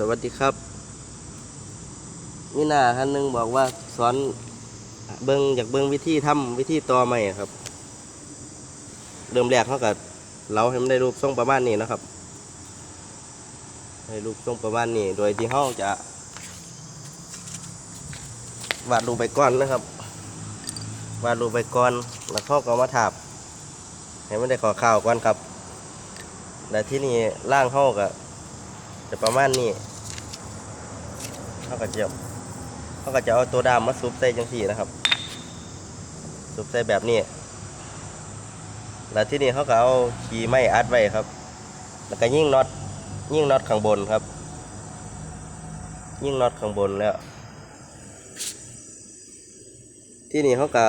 สวัสดีครับมีหน้าท่านหนึงบอกว่าสอนเบิงอยากเบิงวิธีทำวิธีต่อใหม่ครับ เริ่มแรกเขาก็เราให้มันได้รูปทรงประมาณนี้นะครับให้รูปทรงประมาณนี้โดยที่เขาจะวาดรูปไปก่อนนะครับ วาดรูปไปก่อนแล้วเขาก็มาถาบให้มันได้ขอข่าวก่อนครับแล้วที่นี่ล่างเขาก็ จะประมาณนี้เขาก็จะเขาก็จะเอาตัวดามมาซุปใส่จังสี่นะครับซุปใส่แบบนี้ แล้วที่นี่เขาก็เอาขีไม้อัดไว้ครับ แล้วก็ยิ่งน็อตยิ่งน็อตข้างบนครับ ยิ่งน็อตข้างบนแล้ว ที่นี่เขาก็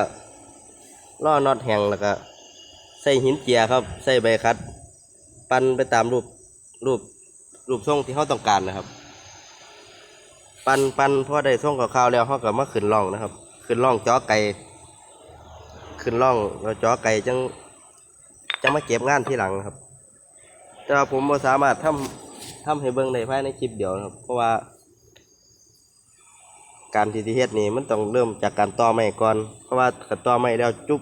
ล่อน็อตแห้งแล้วก็ใส่หินเจียครับ ใส่ใบคัด ปั้นไปตามรูปรูป รูปทรงที่เขาต้องการนะครับ ปันปันพอได้ทรงกับข้าวแล้วเขาก็มาขึ้นร่องนะครับ ขึ้นร่องจ้อไก่ขึ้นร่องแล้วจ้อไก่จังจังมาเก็บงานที่หลังครับ แต่ว่าผมบ่สามารถทำทำให้เบิ่งได้ภายในคลิปเดียวครับ เพราะว่า การที่ที่เฮ็ดนี่มันต้องเริ่มจากการต่อไม้ก่อน เพราะว่าถ้าต่อไม้แล้วจุ๊บ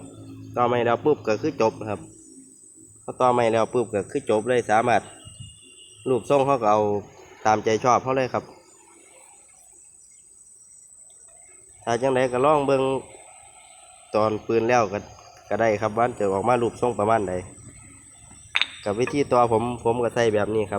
ต่อไม้แล้วปุ๊บก็คือจบนะครับพอต่อไม้แล้วปุ๊บก็คือจบเลยสามารถ รูปทรงเขาก็เอาตามใจชอบเขาเลยครับ ถ้าจังไดก็ลองเบิ้งตอนปืนแล้วก็ก็ได้ครับว่าจะออกมารูปทรงประมาณใดกับวิธีตัวผมผมก็ใส่แบบนี้ครับ